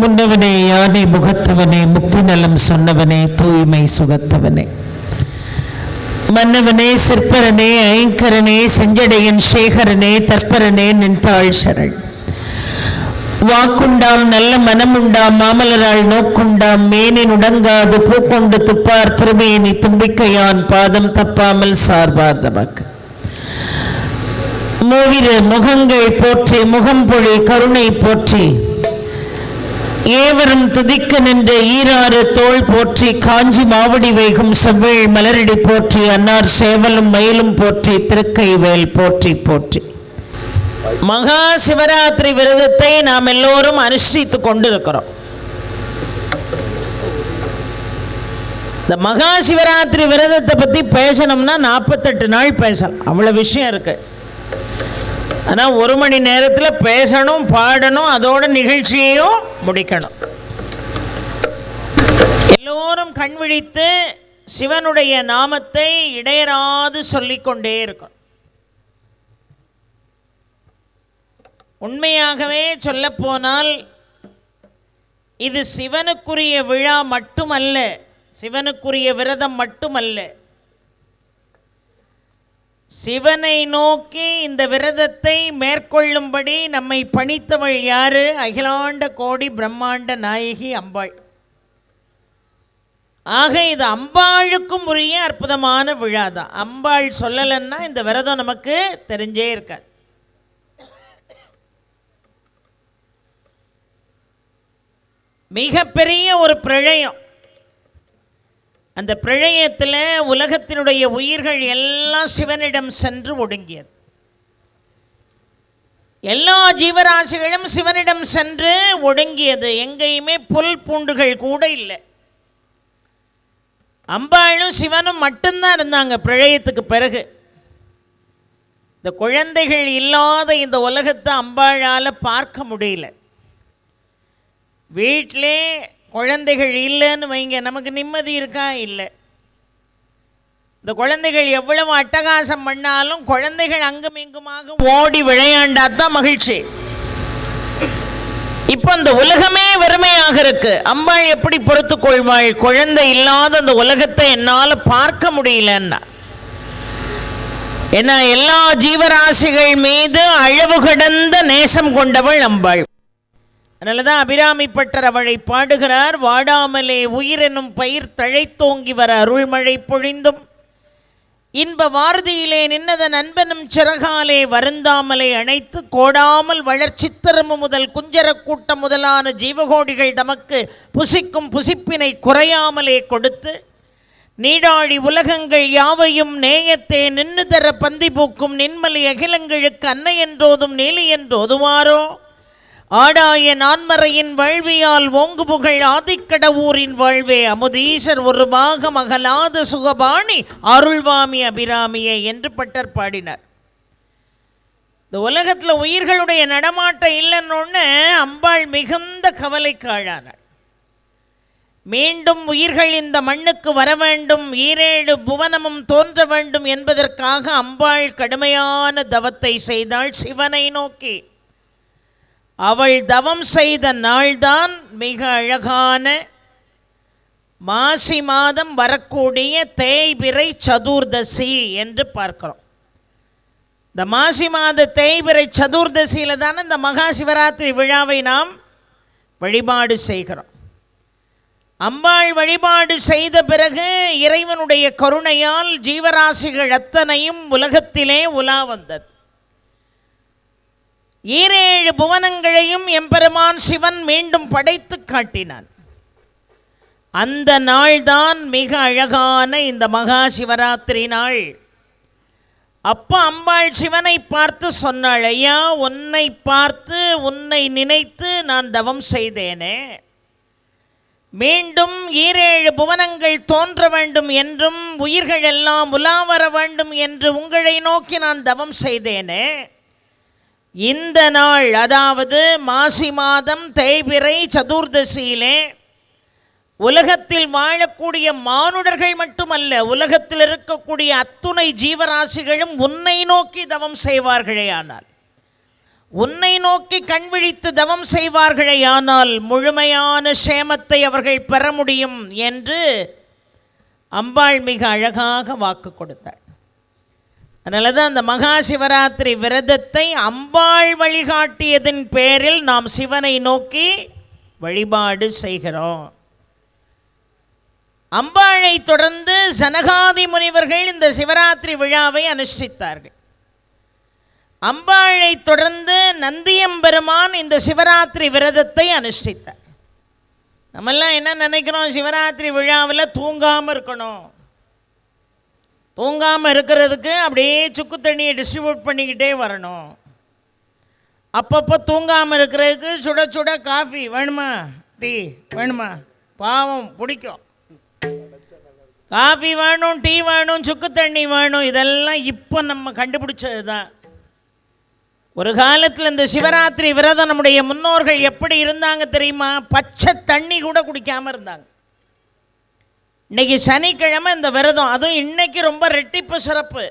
முன்னவனே யானை முகத்தவனே முக்தி நலம் சொன்னவனே தூய்மை சுகத்தவனே. மன்னவனே சிற்பரனே ஐங்கரனே செஞ்சடையன் சேகரனே தற்பரனே நின்றாள் சரண் வாக்குண்டாம் நல்ல மனமுண்டாம் மாமலரால் நோக்குண்டாம் மேனின் உடங்காது பூக்கொண்டு துப்பார் திருமேனி தும்பிக்கையான் பாதம் தப்பாமல் சார்பார் தமக்கு. மூவிரு முகங்கள் போற்றி முகம்பொழி கருணை போற்றி ஏவரும் துதிக்க நின்ற ஈராறு தோள் போற்றி காஞ்சி மாவடி வைகும் செவ்வேள் மலரடி போற்றி அன்னார் சேவலும் மயிலும் போற்றி திருக்கை வேல் போற்றி போற்றி. மகா சிவராத்திரி விரதத்தை நாம் எல்லோரும் அனுஷ்டித்து கொண்டிருக்கிறோம். இந்த மகா சிவராத்திரி விரதத்தை பற்றி பேசணும்னா நாற்பத்தெட்டு நாள் பேசலாம். அவ்வளோ விஷயம் இருக்கு. ஆனால் ஒரு மணி நேரத்தில் பேசணும் பாடணும் அதோட நிகழ்ச்சியையும் முடிக்கணும். எல்லோரும் கண் விழித்து சிவனுடைய நாமத்தை இடையராது சொல்லிக்கொண்டே இருக்கும் உண்மையாகவே சொல்லப்போனால் இது சிவனுக்குரிய விழா மட்டுமல்ல சிவனுக்குரிய விரதம் மட்டுமல்ல. சிவனை நோக்கி இந்த விரதத்தை மேற்கொள்ளும்படி நம்மை பணித்தவள் யாரு? அகிலாண்ட கோடி பிரம்மாண்ட நாயகி அம்பாள். ஆக இது அம்பாளுக்கும் உரிய அற்புதமான விழா தான் அம்பாள் சொல்லலைன்னா இந்த விரதம் நமக்கு தெரிஞ்சே இருக்காது. மிகப்பெரிய ஒரு பிரளயம். அந்த பிரளயத்தில் உலகத்தினுடைய உயிர்கள் எல்லாம் சிவனிடம் சென்று ஒடுங்கியது. எல்லா ஜீவராசிகளும் சிவனிடம் சென்று ஒடுங்கியது. எங்கேயுமே புல் பூண்டுகள் கூட இல்லை. அம்பாளும் சிவனும் மட்டும்தான் இருந்தாங்க பிரளயத்துக்கு பிறகு. இந்த குழந்தைகள் இல்லாத இந்த உலகத்தை அம்பாளால் பார்க்க முடியல. வீட்டிலே குழந்தைகள் இல்லைன்னு வைங்க. நமக்கு நிம்மதி இருக்கா? இல்லை. இந்த குழந்தைகள் எவ்வளவு அட்டகாசம் பண்ணாலும் குழந்தைகள் அங்கும் இங்குமாக ஓடி விளையாண்டாதான் மகிழ்ச்சி. இப்போ அந்த உலகமே வெறுமையாக இருக்கு. அம்பாள் எப்படி பொறுத்து கொள்வாள்? குழந்தை இல்லாத அந்த உலகத்தை என்னால் பார்க்க முடியலன்னா. ஏன்னா எல்லா ஜீவராசிகள் மீது அளவு கடந்த நேசம் கொண்டவள் அம்பாள். அதனாலதான் அபிராமிப்பட்டர் அவளை பாடுகிறார் வாடாமலே உயிரெனும் பயிர் தழைத்தோங்கி வர அருள்மழை பொழிந்தும். இன்ப வாரதியிலே நின்னத நண்பனும் சிறகாலே வருந்தாமலே அணைத்து கோடாமல் வளர்ச்சித்தரமு முதல் குஞ்சர கூட்டம் முதலான ஜீவகோடிகள் தமக்கு புசிக்கும் புசிப்பினை குறையாமலே கொடுத்து நீடாழி உலகங்கள் யாவையும் நேயத்தே நின்று தர பந்தி பூக்கும் நின்மலி அகிலங்களுக்கு அன்னை என்றோதும் நீலி என்றோதுவாரோ ஆடாய நான்மறையின் வாழ்வியால் ஓங்கு புகழ் ஆதிக்கடவூரின் வாழ்வே. அமுதீசர் ஒரு பாக மகளாத சுகபாணி அருள்வாமி அபிராமியே என்று பட்டர் பாடினார். இந்த உலகத்தில் உயிர்களுடைய நடமாட்டம் இல்லைன்னு அம்பாள் மிகுந்த கவலைக்கு ஆளானாள் மீண்டும் உயிர்கள் இந்த மண்ணுக்கு வர வேண்டும் ஈரேழு புவனமும் தோன்ற வேண்டும் என்பதற்காக அம்பாள் கடுமையான தவத்தை செய்தாள் சிவனை நோக்கி. அவள் தவம் செய்த நாள்தான் மிக அழகான மாசி மாதம் வரக்கூடிய தேய்பிரை சதுர்தசி என்று பார்க்கிறோம். இந்த மாசி மாத தேய்பிரை சதுர்தசியில் தானே இந்த மகா சிவராத்திரி விழாவை நாம் வழிபாடு செய்கிறோம். அம்பாள் வழிபாடு செய்த பிறகு இறைவனுடைய கருணையால் ஜீவராசிகள் அத்தனையும் உலகத்திலே உலா வந்தது. ஈரேழு புவனங்களையும் எம்பெருமான் சிவன் மீண்டும் படைத்து காட்டினான். அந்த நாள்தான் மிக அழகான இந்த மகா சிவராத்திரி நாள். அப்பா அம்பாள் சிவனை பார்த்து சொன்னாள் ஐயா உன்னை பார்த்து உன்னை நினைத்து நான் தவம் செய்தேனே. மீண்டும் ஈரேழு புவனங்கள் தோன்ற வேண்டும் என்றும் உயிர்கள் எல்லாம் உலா வர வேண்டும் என்று உங்களை நோக்கி நான் தவம் செய்தேனே. இந்த நாள் அதாவது மாசி மாதம் தேய்பிறை சதுர்தசியிலே உலகத்தில் வாழக்கூடிய மானுடர்கள் மட்டுமல்ல உலகத்தில் இருக்கக்கூடிய அத்துணை ஜீவராசிகளும் உன்னை நோக்கி தவம் செய்வார்களே ஆனால். உன்னை நோக்கி கண் விழித்து தவம் செய்வார்களே ஆனால் முழுமையான சேமத்தை அவர்கள் பெற முடியும் என்று அம்பாள் மிக அழகாக வாக்கு கொடுத்தாள். அதனால தான் அந்த மகா சிவராத்திரி விரதத்தை அம்பாள் வழிகாட்டியதன் பேரில் நாம் சிவனை நோக்கி வழிபாடு செய்கிறோம். அம்பாளை தொடர்ந்து சனகாதி முனிவர்கள் இந்த சிவராத்திரி விழாவை அனுஷ்டித்தார்கள். அம்பாளை தொடர்ந்து நந்தியம்பெருமான் இந்த சிவராத்திரி விரதத்தை அனுஷ்டித்தார். நம்மெல்லாம் என்ன நினைக்கிறோம் சிவராத்திரி விழாவில் தூங்காமல் இருக்கணும். தூங்காமல் இருக்கிறதுக்கு அப்படியே சுக்கு தண்ணியை டிஸ்ட்ரிபியூட் பண்ணிக்கிட்டே வரணும். அப்பப்போ தூங்காமல் இருக்கிறதுக்கு சுட சுட காஃபி வேணுமா? டீ வேணுமா? பாவம் பிடிக்கும். காஃபி வேணும் டீ வேணும் சுக்கு தண்ணி வேணும் இதெல்லாம் இப்போ நம்ம கண்டுபிடிச்சது தான் ஒரு காலத்தில் இந்த சிவராத்திரி விரதம் நம்முடைய முன்னோர்கள் எப்படி இருந்தாங்க தெரியுமா? பச்சை தண்ணி கூட குடிக்காமல் இருந்தாங்க. இன்னைக்கு சனிக்கிழமை இந்த விரதம். அதுவும் இன்னைக்கு ரொம்ப ரெட்டிப்பு சிறப்பு.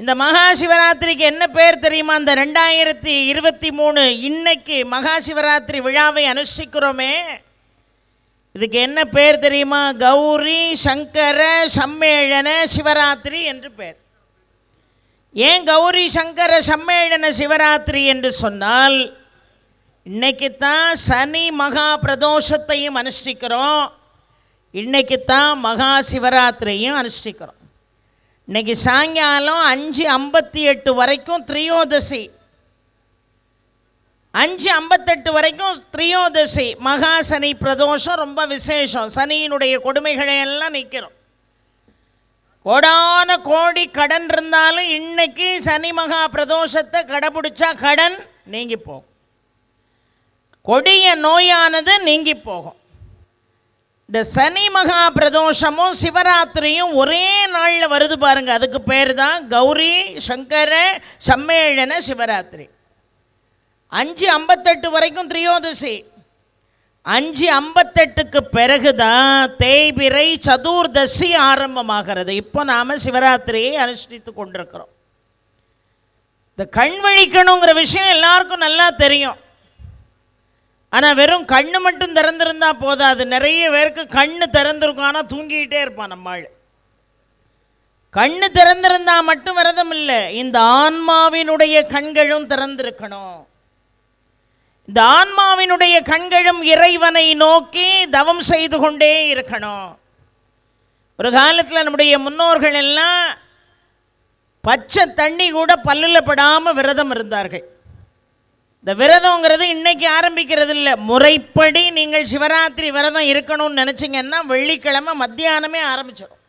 இந்த மகா சிவராத்திரிக்கு என்ன பேர் தெரியுமா? இந்த ரெண்டாயிரத்தி இருபத்தி மூணு இன்னைக்கு மகா சிவராத்திரி விழாவை அனுஷ்டிக்கிறோமே. இதுக்கு என்ன பேர் தெரியுமா? கௌரி சங்கர சம்மேளன சிவராத்திரி என்று பேர். ஏன் கௌரி சங்கர சம்மேளன சிவராத்திரி என்று சொன்னால் இன்னைக்கு தான் சனி மகா பிரதோஷத்தையும் அனுஷ்டிக்கிறோம். இன்றைக்கி தான் மகா சிவராத்திரியும் அனுஷ்டிக்கிறோம். இன்னைக்கு சாயங்காலம் அஞ்சு ஐம்பத்தி எட்டு வரைக்கும் திரியோதசி. அஞ்சு ஐம்பத்தெட்டு வரைக்கும் திரியோதசி. மகா சனி பிரதோஷம் ரொம்ப விசேஷம். சனியினுடைய கொடுமைகளை எல்லாம் நிற்கிறோம் கோடான கோடி கடன் இருந்தாலும் இன்னைக்கு சனி மகா பிரதோஷத்தை கடைபிடிச்சா கடன் நீங்கி போகும். கொடிய நோயானது நீங்கி போகும். இந்த சனி மகா பிரதோஷமும் சிவராத்திரியும் ஒரே நாளில் வருது பாருங்க. அதுக்கு பேர் தான் கௌரி சங்கர சம்மேளன சிவராத்திரி. அஞ்சு ஐம்பத்தெட்டு வரைக்கும் திரியோதசி. அஞ்சு ஐம்பத்தெட்டுக்கு பிறகு தான் தேய்பிரை சதுர்தசி ஆரம்பமாகிறது. இப்போ நாம் சிவராத்திரியை அனுஷ்டித்து கொண்டிருக்கிறோம். இந்த கண் விழிக்கணுங்கிற விஷயம் எல்லாருக்கும் நல்லா தெரியும். ஆனால் வெறும் கண்ணு மட்டும் திறந்திருந்தா போதாது. நிறைய பேருக்கு கண்ணு திறந்திருக்கும் ஆனால் தூங்கிக்கிட்டே இருப்பான் நம்மாள் கண்ணு திறந்திருந்தா மட்டும் விரதம் இல்லை. இந்த ஆன்மாவினுடைய கண்களும் திறந்திருக்கணும். இந்த ஆன்மாவினுடைய கண்களும் இறைவனை நோக்கி தவம் செய்து கொண்டே இருக்கணும். ஒரு காலத்தில் நம்முடைய முன்னோர்கள் எல்லாம் பச்சை தண்ணி கூட பல்லில் படாமல் விரதம் இருந்தார்கள். இந்த விரதங்கிறது இன்னைக்கு ஆரம்பிக்கிறது இல்லை முறைப்படி நீங்கள் சிவராத்திரி விரதம் இருக்கணும்னு நினச்சிங்கன்னா வெள்ளிக்கிழமை மத்தியானமே ஆரம்பிச்சிடும்.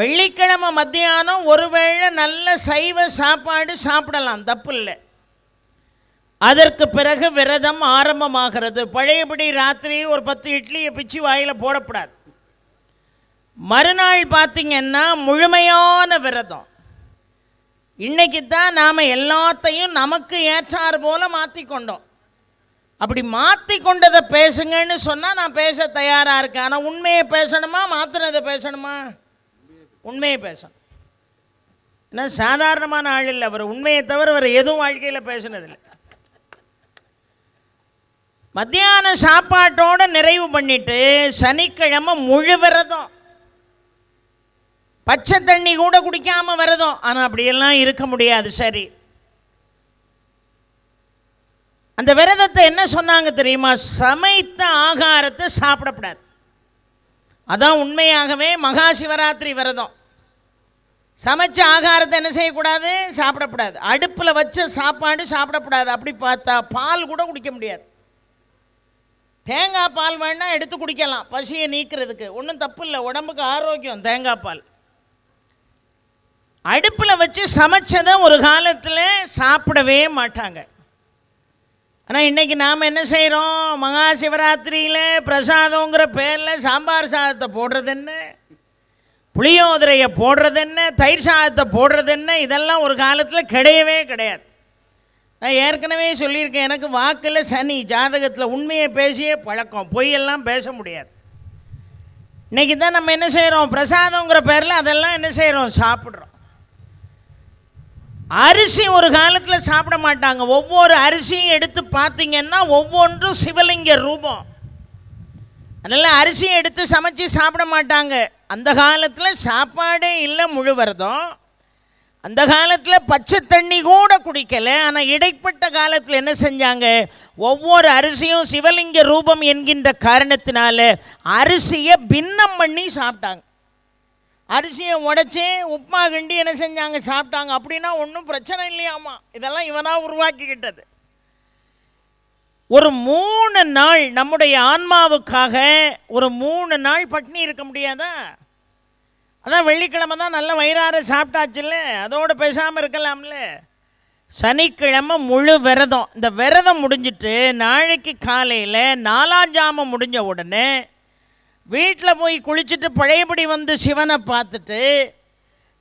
வெள்ளிக்கிழமை மத்தியானம் ஒருவேளை நல்ல சைவ சாப்பாடு சாப்பிடலாம் தப்பு இல்லை. அதற்கு பிறகு விரதம் ஆரம்பமாகிறது. பழையபடி ராத்திரி ஒரு பத்து இட்லியை பிச்சு வாயில் போடக்கூடாது மறுநாள் பார்த்திங்கன்னா முழுமையான விரதம். இன்றைக்கி தான் நாம் எல்லாத்தையும் நமக்கு ஏற்றாறு போல் மாற்றி கொண்டோம் அப்படி மாற்றி கொண்டதை பேசுங்கன்னு சொன்னால் நான் பேச தயாராக இருக்கேன். ஆனால் உண்மையை பேசணுமா? மாற்றினதை பேசணுமா? உண்மையை பேசணும். ஏன்னா சாதாரணமான ஆள் இல்லை அவர். உண்மையை தவிர அவர் எதுவும் வாழ்க்கையில் பேசுனதில்லை. மத்தியான சாப்பாட்டோட நிறைவு பண்ணிட்டு சனிக்கிழமை முழு விரதம் பச்சை தண்ணி கூட குடிக்காம விரதம். ஆனால் அப்படியெல்லாம் இருக்க முடியாது சரி. அந்த விரதத்தை என்ன சொன்னாங்க தெரியுமா? சமைத்த ஆகாரத்தை சாப்பிடக்கூடாது அதான் உண்மையாகவே மகா சிவராத்திரி விரதம். சமைச்ச ஆகாரத்தை என்ன செய்யக்கூடாது? சாப்பிடக்கூடாது அடுப்பில் வச்ச சாப்பாடு சாப்பிடக்கூடாது அப்படி பார்த்தா பால் கூட குடிக்க முடியாது. தேங்காய் பால் வேணால் எடுத்து குடிக்கலாம். பசியை நீக்கிறதுக்கு. ஒன்றும் தப்பு இல்லை. உடம்புக்கு ஆரோக்கியம் தேங்காய் பால். அடுப்பில் வச்சு சமைச்சதை ஒரு காலத்தில் சாப்பிடவே மாட்டாங்க. ஆனால் இன்றைக்கி நாம் என்ன செய்கிறோம் மகா சிவராத்திரியில் பிரசாதங்கிற பேரில் சாம்பார் சாதத்தை போடுறது என்ன? புளியோதரையை போடுறது என்ன? தயிர் சாதத்தை போடுறது என்ன? இதெல்லாம் ஒரு காலத்தில் கிடையவே கிடையாது. நான் ஏற்கனவே சொல்லியிருக்கேன் எனக்கு வாக்கில் சனி ஜாதகத்தில் உண்மையை பேசியே பழக்கம் பொய்யெல்லாம் பேச முடியாது. இன்றைக்கி தான் நம்ம என்ன செய்கிறோம் பிரசாதங்கிற பேரில் அதெல்லாம் என்ன செய்கிறோம் சாப்பிட்றோம். அரிசி ஒரு காலத்தில் சாப்பிட மாட்டாங்க. ஒவ்வொரு அரிசியும் எடுத்து பார்த்தீங்கன்னா ஒவ்வொன்றும் சிவலிங்க ரூபம். அதனால் அரிசியை எடுத்து சமைச்சு சாப்பிட மாட்டாங்க. அந்த காலத்தில் சாப்பாடே இல்லை முழுவதும் அந்த காலத்தில் பச்சை தண்ணி கூட குடிக்கலை. ஆனால் இடைப்பட்ட காலத்தில் என்ன செஞ்சாங்க? ஒவ்வொரு அரிசியும் சிவலிங்க ரூபம் என்கின்ற காரணத்தினால அரிசியை பின்னம் பண்ணி சாப்பிட்டாங்க. அரிசியை உடைச்சி உப்புமா கிண்டி என்ன செஞ்சாங்க சாப்பிட்டாங்க. அப்படின்னா ஒன்றும் பிரச்சனை இல்லையாமா? இதெல்லாம் இவனாக உருவாக்கிக்கிட்டது. ஒரு மூணு நாள் நம்முடைய ஆன்மாவுக்காக ஒரு மூணு நாள் பட்னி இருக்க முடியாதா? அதான் வெள்ளிக்கிழமை தான் நல்ல வயிறார சாப்பிட்டாச்சுல்ல? அதோடு பேசாமல் இருக்கலாம்ல. சனிக்கிழமை முழு விரதம். இந்த விரதம் முடிஞ்சிட்டு நாளைக்கு காலையில் நாலாம் ஜாமம் முடிஞ்ச உடனே வீட்டில் போய் குளிச்சுட்டு பழையபடி வந்து சிவனை பார்த்துட்டு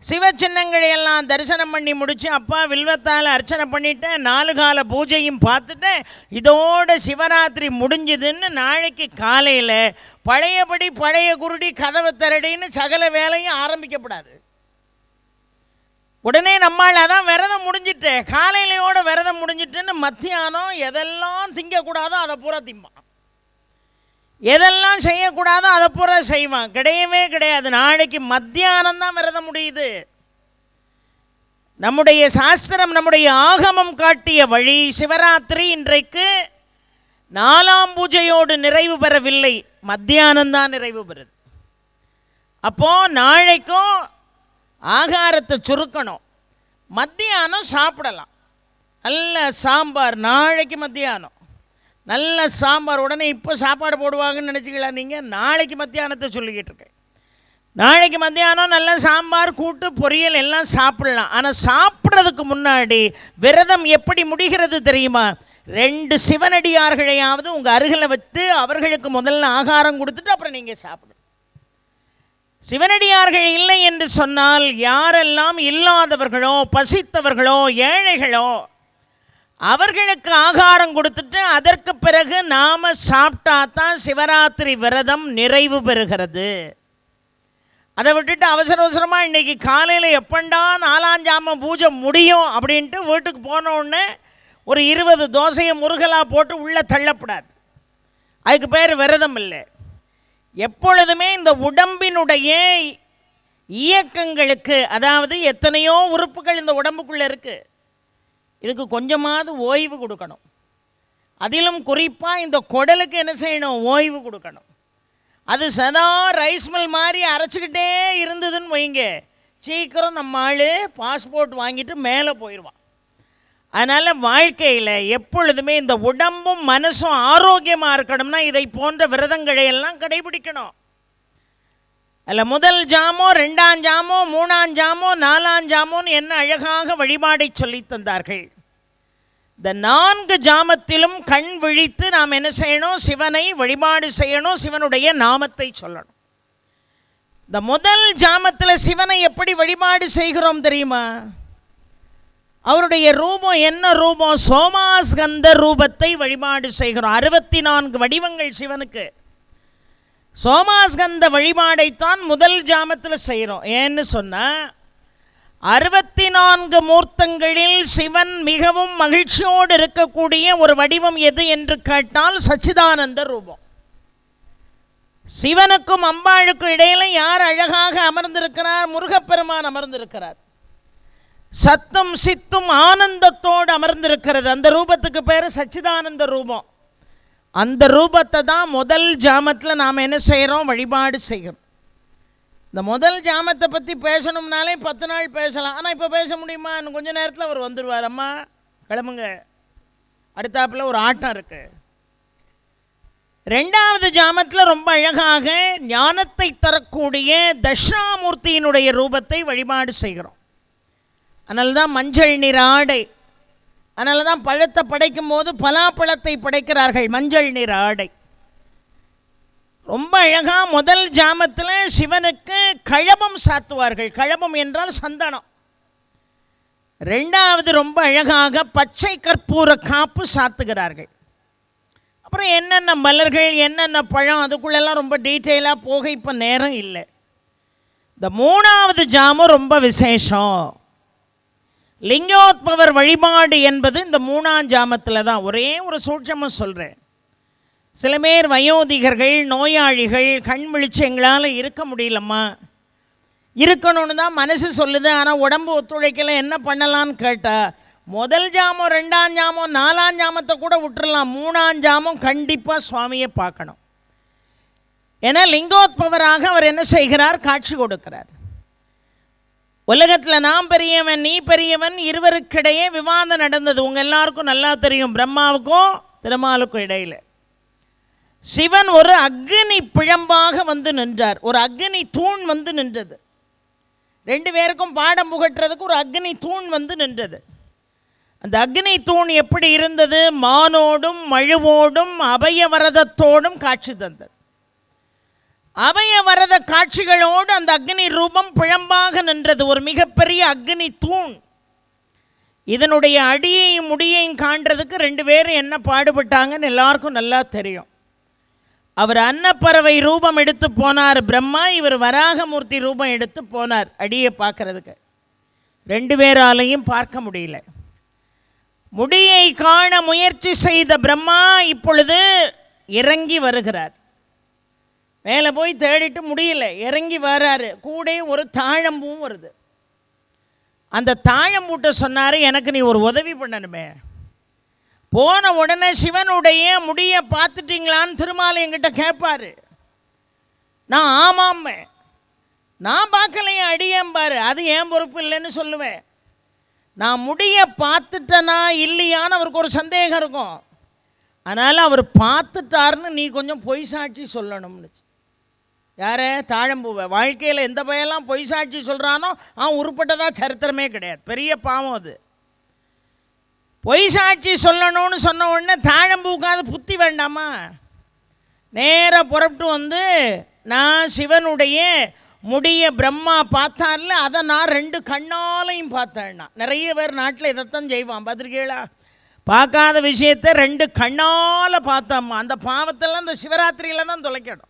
சிவ சின்னங்களை எல்லாம் தரிசனம் பண்ணி முடித்து அப்பா வில்வத்தால் அர்ச்சனை பண்ணிட்டேன் நாலு கால பூஜையும் பார்த்துட்டேன் இதோட சிவராத்திரி முடிஞ்சுதுன்னு நாளைக்கு காலையில் பழையபடி பழைய குருடி கதவை திரடின்னு சகல வேலையும் ஆரம்பிக்கப்படாது. உடனே நம்மால் அதான் விரதம் முடிஞ்சிட்டு காலையிலையோட விரதம் முடிஞ்சிட்டுன்னு மத்தியானம் எதெல்லாம் திங்கக்கூடாதோ அதை பூரா திம்பான். எதெல்லாம் செய்யக்கூடாதோ அதை பூரா செய்வான். கிடையவே கிடையாது. நாளைக்கு மத்தியானம் தான் விரதம் முடியுது. நம்முடைய சாஸ்திரம் நம்முடைய ஆகமம் காட்டிய வழி சிவராத்திரி இன்றைக்கு நாலாம் பூஜையோடு நிறைவு பெறவில்லை. மத்தியானம் தான் நிறைவு பெறுது. அப்போ நாளைக்கும் ஆகாரத்தை சுருக்கணும். மத்தியானம் சாப்பிடலாம். நல்ல சாம்பார் நாளைக்கு மத்தியானம். நல்ல சாம்பார் உடனே இப்போ சாப்பாடு போடுவாங்கன்னு நினச்சிக்கலாம் நீங்கள் நாளைக்கு மத்தியானத்தை சொல்லிக்கிட்டு இருக்கேன். நாளைக்கு மத்தியானம் நல்ல சாம்பார் கூட்டு பொரியல் எல்லாம் சாப்பிடலாம். ஆனால் சாப்பிட்றதுக்கு முன்னாடி விரதம் எப்படி முடிகிறது தெரியுமா? ரெண்டு சிவனடியார்களையாவது உங்கள் அருகில் வைத்து அவர்களுக்கு முதல்ல ஆகாரம் கொடுத்துட்டு அப்புறம் நீங்கள் சாப்பிடணும். சிவனடியார்கள் இல்லை என்று சொன்னால் யாரெல்லாம் இல்லாதவர்களோ பசித்தவர்களோ ஏழைகளோ அவர்களுக்கு ஆகாரம் கொடுத்துட்டு அதற்கு பிறகு நாம் சாப்பிட்டா தான் சிவராத்திரி விரதம் நிறைவு பெறுகிறது. அதை விட்டுட்டு அவசர அவசரமாக இன்னைக்கு காலையில் எப்பண்டா நாலாஞ்சாம பூஜை முடியும் அப்படின்ட்டு வீட்டுக்கு போனோடனே ஒரு இருபது தோசையை முருகலா போட்டு உள்ளே தள்ளப்படாது. அதுக்கு பேர் விரதம் இல்லை. எப்பொழுதுமே இந்த உடம்பினுடைய இயக்கங்களுக்கு அதாவது எத்தனையோ உறுப்புகள் இந்த உடம்புக்குள்ளே இருக்குது இதுக்கு கொஞ்சமாவது ஓய்வு கொடுக்கணும். அதிலும் குறிப்பாக இந்த குடலுக்கு என்ன செய்யணும்? ஓய்வு கொடுக்கணும். அது சதா ரைஸ் மில் மாதிரி அரைச்சிக்கிட்டே இருந்ததுன்னு வைங்க. சீக்கிரம் நம்ம ஆள் பாஸ்போர்ட் வாங்கிட்டு மேலே போயிடுவான். அதனால் வாழ்க்கையில் எப்பொழுதுமே இந்த உடம்பும் மனசும் ஆரோக்கியமாக இருக்கணும்னா இதை போன்ற விரதங்களை எல்லாம் கடைபிடிக்கணும். அதில் முதல் ஜாமோ ரெண்டாம் ஜாமோ மூணாம் ஜாமோ நாலாம் ஜாமோன்னு என்ன அழகாக வழிபாடை சொல்லி தந்தார்கள். இந்த நான்கு ஜாமத்திலும் கண் விழித்து நாம் என்ன செய்யணும்? சிவனை வழிபாடு செய்யணும் சிவனுடைய நாமத்தை சொல்லணும். இந்த முதல் ஜாமத்தில் சிவனை எப்படி வழிபாடு செய்கிறோம் தெரியுமா? அவருடைய ரூபம் என்ன ரூபம்? சோமாஸ்கந்த ரூபத்தை வழிபாடு செய்கிறோம். அறுபத்தி நான்கு வடிவங்கள் சிவனுக்கு. சோமாஸ்கந்த வழிபாடைத்தான் முதல் ஜாமத்தில் செய்கிறோம் ஏன்னு சொன்னால் அறுபத்தி நான்கு மூர்த்தங்களில் சிவன் மிகவும் மகிழ்ச்சியோடு இருக்கக்கூடிய ஒரு வடிவம் எது என்று கேட்டால் சச்சிதானந்த ரூபம். சிவனுக்கும் அம்பாளுக்கும் இடையில யார் அழகாக அமர்ந்திருக்கிறார்? முருகப்பெருமான் அமர்ந்திருக்கிறார். சத்தும் சித்தும் ஆனந்தத்தோடு அமர்ந்திருக்கிறது. அந்த ரூபத்துக்கு பேர் சச்சிதானந்த ரூபம். அந்த ரூபத்தை தான் முதல் ஜாமத்தில் நாம் என்ன செய்கிறோம் வழிபாடு செய்கிறோம் இந்த முதல் ஜாமத்தை பற்றி பேசணும்னாலே பத்து நாள் பேசலாம். ஆனால் இப்போ பேச முடியுமா? இன்னும் கொஞ்ச நேரத்தில் அவர் வந்துடுவார் அம்மா கிளம்புங்க. அடுத்தாப்புல ஒரு ஆட்டம் இருக்கு. ரெண்டாவது ஜாமத்தில் ரொம்ப அழகாக ஞானத்தை தரக்கூடிய தட்சிணாமூர்த்தியினுடைய ரூபத்தை வழிபாடு செய்கிறோம். அதனால தான் மஞ்சள் நிற ஆடை. அதனால தான் பழத்தை படைக்கும் போது பலாப்பழத்தை படைக்கிறார்கள் மஞ்சள் நிற ஆடை. ரொம்ப அழகாக முதல் ஜாமத்தில் சிவனுக்கு கழபம் சாத்துவார்கள். கழபம் என்றால் சந்தனம். ரெண்டாவது ரொம்ப அழகாக பச்சை கற்பூர காப்பு சாத்துகிறார்கள். அப்புறம் என்னென்ன மலர்கள் என்னென்ன பழம் அதுக்குள்ளெல்லாம் ரொம்ப டீட்டெயிலாக போக இப்போ நேரம் இல்லை. இந்த மூணாவது ஜாமம் ரொம்ப விசேஷம். லிங்கோத்பவர் வழிபாடு என்பது இந்த மூணாம் ஜாமத்தில் தான். ஒரே ஒரு சூட்சமாக சொல்கிறேன் சில பேர் வயோதிகர்கள் நோயாளிகள் கண் விழிச்சு எங்களால் இருக்க முடியலம்மா. இருக்கணும்னு தான் மனசு சொல்லுது ஆனால் உடம்பு ஒத்துழைக்கல என்ன பண்ணலான்னு கேட்டால் முதல் ஜாமம் ரெண்டாம் ஜாமம் நாலாம் ஜாமத்தை கூட விட்டுறலாம். மூணாம் ஜாமம் கண்டிப்பாக சுவாமியை பார்க்கணும். ஏன்னா லிங்கோத்பவராக அவர் என்ன செய்கிறார்? காட்சி கொடுக்கிறார். உலகத்தில் நான் பெரியவன் நீ பெரியவன் இருவருக்கிடையே விவாதம் நடந்தது. உங்கள் எல்லாருக்கும் நல்லா தெரியும். பிரம்மாவுக்கும் திருமாலுக்கும் இடையில். சிவன் ஒரு அக்னி பிழம்பாக வந்து நின்றார். ஒரு அக்னி தூண் வந்து நின்றது. ரெண்டு பேருக்கும் பாடம் புகட்டுறதுக்கு ஒரு அக்னி தூண் வந்து நின்றது. அந்த அக்னி தூண் எப்படி இருந்தது? மானோடும் மழுவோடும் அபயவரதத்தோடும் காட்சி தந்தது. அபயவரத காட்சிகளோடு அந்த அக்னி ரூபம் பிழம்பாக நின்றது. ஒரு மிகப்பெரிய அக்னி தூண். இதனுடைய அடியையும் முடியையும் காண்றதுக்கு ரெண்டு பேரும் என்ன பாடுபட்டாங்கன்னு எல்லாருக்கும் நல்லா தெரியும். அவர் அன்னப்பறவை ரூபம் எடுத்து போனார். பிரம்மா இவர் வராகமூர்த்தி ரூபம் எடுத்து போனார் அடியை பார்க்கறதுக்கு. ரெண்டு பேராலையும் பார்க்க முடியல. முடியை காண முயற்சி செய்த பிரம்மா இப்பொழுது இறங்கி வருகிறார். மேலே போய் தேடிட்டு முடியல. இறங்கி வராரு. கூட ஒரு தாழம்பூவும் வருது. அந்த தாழம்பூட்ட சொன்னார் எனக்கு நீ ஒரு உதவி பண்ணணுமே. போன உடனே சிவனுடைய முடிய பார்த்துட்டிங்களான்னு திருமாலை என்கிட்ட கேட்பாரு நான் ஆமாம் நான் பார்க்கலையே அடியேம்பாரு. அது ஏன் பொறுப்பு இல்லைன்னு சொல்லுவேன். நான் முடிய பார்த்துட்டனா இல்லையான்னு அவருக்கு ஒரு சந்தேகம் இருக்கும். அதனால் அவர் பார்த்துட்டாருன்னு நீ கொஞ்சம் பொய் சாட்சி சொல்லணும்னு யாரே தாழம்பூவை வாழ்க்கையில் எந்த பையெல்லாம் பொய் சாட்சி சொல்கிறானோ அவன் உருப்பட்டதாக சரித்திரமே கிடையாது. பெரிய பாவம் அது. பொய் சாட்சி சொல்லணும்னு சொன்ன உடனே தாழம்பூக்காது புத்தி வேண்டாமா? நேராக புறப்பட்டு வந்து நான் சிவனுடைய முடிய பிரம்மா பார்த்தார்ல அதை நான் ரெண்டு கண்ணாலையும் பார்த்தேன்னா. நிறைய பேர் நாட்டில் இதைத்தான் செய்வான். பார்த்துருக்கீங்களா? பார்க்காத விஷயத்தை ரெண்டு கண்ணால் பார்த்தோம்மா. அந்த பாவத்தெல்லாம் இந்த சிவராத்திரியில் தான் தொலைக்கணும்.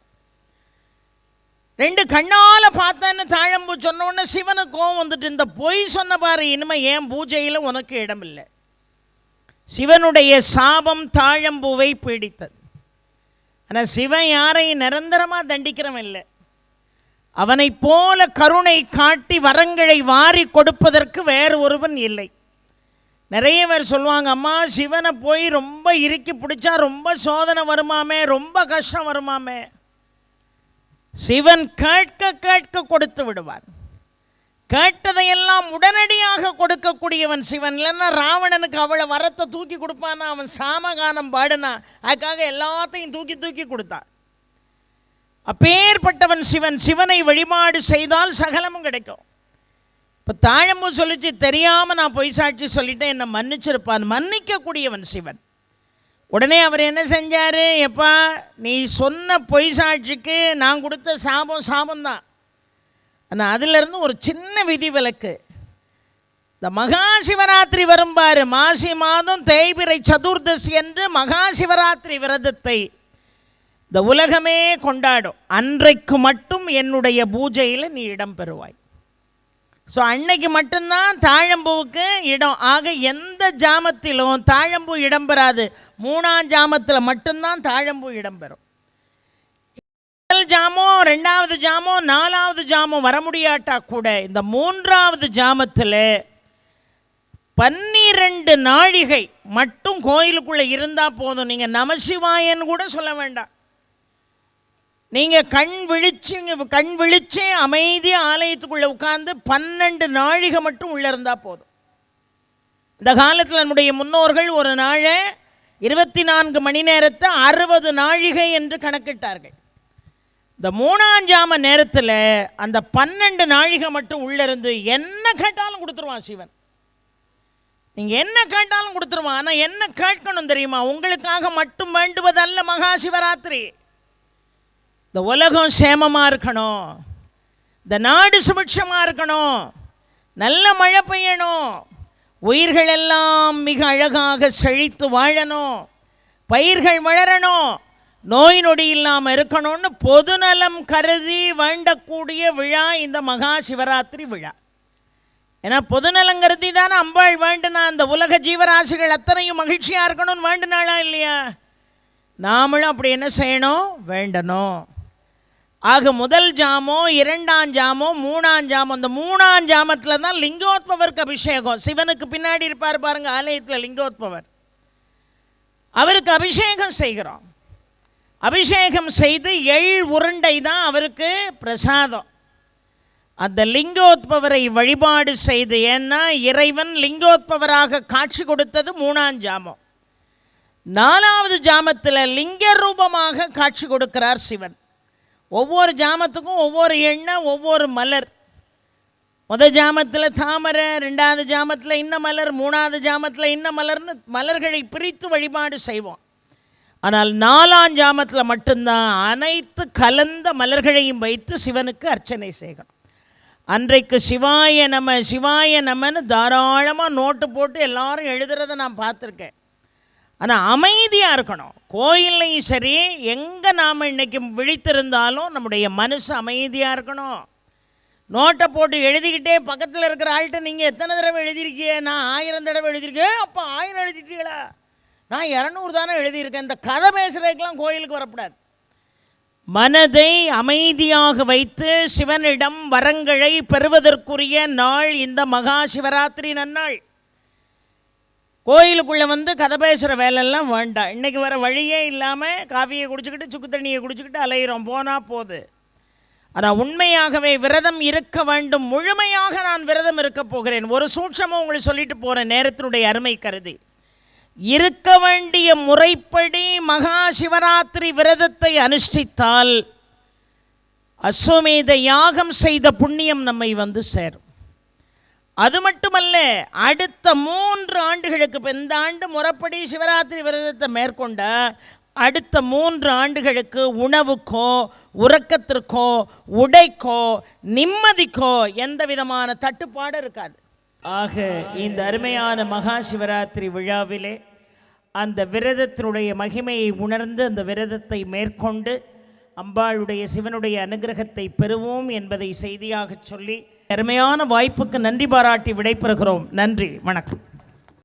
ரெண்டு கண்ணால் பார்த்தேன்னு தாழம்பூ சொன்ன உடனே சிவனுக்கு கோவம் வந்துட்டு இந்த பொய் சொன்ன பாரு இனிமேல் ஏன் பூஜையில் உனக்கு இடம் இல்லை சிவனுடைய சாபம் தாழம்பூவை பீடித்தது. ஆனால் சிவன் யாரையும் நிரந்தரமாக தண்டிக்கிறவன் இல்லை. அவனைப் போல கருணை காட்டி வரங்களை வாரி கொடுப்பதற்கு வேறு ஒருவன் இல்லை. நிறைய பேர் சொல்லுவாங்க அம்மா சிவனை போய் ரொம்ப இறுக்கி பிடிச்சா ரொம்ப சோதனை வருமாமே ரொம்ப கஷ்டம் வருமாமே. சிவன் கேட்க கேட்க கொடுத்து விடுவார். கேட்டதையெல்லாம் உடனடியாக கொடுக்கக்கூடியவன் சிவன். இல்லைன்னா ராவணனுக்கு அவளை வரத்தை தூக்கி கொடுப்பானா அவன் சாமகானம் பாடுனா அதுக்காக எல்லாத்தையும் தூக்கி தூக்கி கொடுத்தான் அப்பேற்பட்டவன் சிவன். சிவனை வழிபாடு செய்தால் சகலமும் கிடைக்கும். இப்போ தாழம்பு சொல்லிச்சு தெரியாமல் நான் பொய் சாட்சி சொல்லிட்டேன் என்னை மன்னிச்சிருப்பான் மன்னிக்கக்கூடியவன் சிவன். உடனே அவர் என்ன செஞ்சார்? எப்பா நீ சொன்ன பொய் சாட்சிக்கு நான் கொடுத்த சாபம் சாபம்தான். ஆனால் அதிலிருந்து ஒரு சின்ன விதி விலக்கு இந்த மகா சிவராத்திரி வரும்பாரு மாசி மாதம் தேய்பிரை சதுர்தசி என்று மகா சிவராத்திரி விரதத்தை இந்த உலகமே கொண்டாடும். அன்றைக்கு மட்டும் என்னுடைய பூஜையில் நீ இடம் பெறுவாய். ஸோ அன்னைக்கு மட்டும்தான் தாழம்பூவுக்கு இடம். ஆக எந்த ஜாமத்திலும் தாழம்பூ இடம்பெறாது மூணாம் ஜாமத்தில் மட்டும்தான் தாழம்பூ இடம்பெறும் முதல் ஜாமோ ரெண்டாவது ஜாமோ நாலாவது ஜாமோ வர முடியாட்டா கூட இந்த மூன்றாவது ஜாமத்தில் பன்னிரண்டு நாழிகை மட்டும் கோயிலுக்குள்ளே இருந்தால் போதும். நீங்கள் நமசிவாயன்னு கூட சொல்ல வேண்டாம். நீங்கள் கண் விழிச்சு கண் விழிச்சே அமைதி ஆலயத்துக்குள்ளே உட்காந்து பன்னெண்டு நாழிகை மட்டும் உள்ளே இருந்தால் போதும். இந்த காலத்தில் நம்முடைய முன்னோர்கள் ஒரு நாளை இருபத்தி நான்கு மணி நேரத்தை அறுபது நாழிகை என்று கணக்கிட்டார்கள். இந்த மூணாஞ்சாம நேரத்தில் அந்த பன்னெண்டு நாழிகை மட்டும் உள்ளே இருந்து என்ன கேட்டாலும் கொடுத்துருவான் சிவன். நீங்கள் என்ன கேட்டாலும் கொடுத்துருவான் ஆனால் என்ன கேட்கணும் தெரியுமா? உங்களுக்காக மட்டும் வேண்டுவதல்ல மகா சிவராத்திரி. இந்த உலகம் சேமமாக இருக்கணும். இந்த நாடு சுபிட்சமாக இருக்கணும். நல்ல மழை பெய்யணும். உயிர்கள் எல்லாம் மிக அழகாக செழித்து வாழணும். பயிர்கள் வளரணும். நோய் நொடி இல்லாமல் இருக்கணும்னு பொதுநலம் கருதி வேண்டக்கூடிய விழா இந்த மகா சிவராத்திரி விழா. ஏன்னா பொதுநலம் கருதி தானே அம்பாள் வேண்டுனா அந்த உலக ஜீவராசிகள் அத்தனையும் மகிழ்ச்சியாக இருக்கணும்னு வேண்டுனாளா இல்லையா? நாமளும் அப்படி என்ன செய்யணும்? வேண்டணும். ஆக முதல் ஜாமம் இரண்டாம் ஜாமம் மூணாம் ஜாமம் அந்த மூணாம் ஜாமத்தில் தான் லிங்கோத்பவருக்கு அபிஷேகம். சிவனுக்கு பின்னாடி இருப்பார் பாருங்க ஆலயத்தில் லிங்கோத்பவர். அவருக்கு அபிஷேகம் செய்கிறோம். அபிஷேகம் செய்து எள் உருண்டை தான் அவருக்கு பிரசாதம். அந்த லிங்கோத்பவரை வழிபாடு செய்து ஏன்னா இறைவன் லிங்கோத்பவராக காட்சி கொடுத்தது மூணாம் ஜாமம். நாலாவது ஜாமத்தில் லிங்க ரூபமாக காட்சி கொடுக்கிறார் சிவன். ஒவ்வொரு ஜாமத்துக்கும் ஒவ்வொரு எண்ணம் ஒவ்வொரு மலர். முத ஜாமத்தில் தாமரை ரெண்டாவது ஜாமத்தில் இன்ன மலர் மூணாவது ஜாமத்தில் இன்ன மலர்னு மலர்களை பிரித்து வழிபாடு செய்வோம். ஆனால் நாலாம் ஜாமத்தில் மட்டும்தான் அனைத்து கலந்த மலர்களையும் வைத்து சிவனுக்கு அர்ச்சனை செய்கிறோம். அன்றைக்கு சிவாய நம சிவாய நமன்னு தாராளமாக நோட்டு போட்டு எல்லாரும் எழுதுறதை நான் பார்த்துருக்கேன். ஆனால் அமைதியாக இருக்கணும். கோயில்லையும் சரி எங்கே நாம் இன்றைக்கும் விழித்திருந்தாலும் நம்முடைய மனசு அமைதியாக இருக்கணும். நோட்டை போட்டு எழுதிக்கிட்டே பக்கத்தில் இருக்கிற ஆள்கிட்ட நீங்கள் எத்தனை தடவை எழுதியிருக்கீங்க? நான் ஆயிரம் தடவை எழுதியிருக்கேன். அப்போ ஆயிரம் எழுதிட்டீங்களா? நான் இரநூறு தானே எழுதியிருக்கேன். இந்த கதை பேசுகிறதுக்கெலாம் கோயிலுக்கு வரக்கூடாது. மனதை அமைதியாக வைத்து சிவனிடம் வரங்களை பெறுவதற்குரிய நாள் இந்த மகா சிவராத்திரி நன்னாள். கோயிலுக்குள்ளே வந்து கதை பேசுகிற வேலையெல்லாம் வேண்டாம். இன்றைக்கி வர வழியே இல்லாமல் காஃபியை குடிச்சுக்கிட்டு சுக்கு தண்ணியை குடிச்சுக்கிட்டு அலையிறோம். போனால் போகுது ஆனால் உண்மையாகவே விரதம் இருக்க வேண்டும். முழுமையாக நான் விரதம் இருக்க போகிறேன். ஒரு சூட்சமும் உங்களுக்கு சொல்லிட்டு போகிறேன் நேரத்தினுடைய அருமை கருதி. இருக்க வேண்டிய முறைப்படி மகா சிவராத்திரி விரதத்தை அனுஷ்டித்தால் அஸ்வமேத யாகம் செய்த புண்ணியம் நம்மை வந்து சேரும். அது மட்டுமல்ல அடுத்த மூன்று ஆண்டுகளுக்கு இந்த ஆண்டு முறப்படி சிவராத்திரி விரதத்தை மேற்கொண்ட அடுத்த மூன்று ஆண்டுகளுக்கு உணவுக்கோ உறக்கத்திற்கோ உடைக்கோ நிம்மதிக்கோ எந்த விதமான தட்டுப்பாடும் இருக்காது. ஆக இந்த அருமையான மகா சிவராத்திரி விழாவிலே அந்த விரதத்தினுடைய மகிமையை உணர்ந்து அந்த விரதத்தை மேற்கொண்டு அம்பாளுடைய சிவனுடைய அனுகிரகத்தை பெறுவோம் என்பதை செய்தியாக சொல்லி அருமையான வாய்ப்புக்கு நன்றி பாராட்டி விடைபெறுகிறோம். நன்றி. வணக்கம்.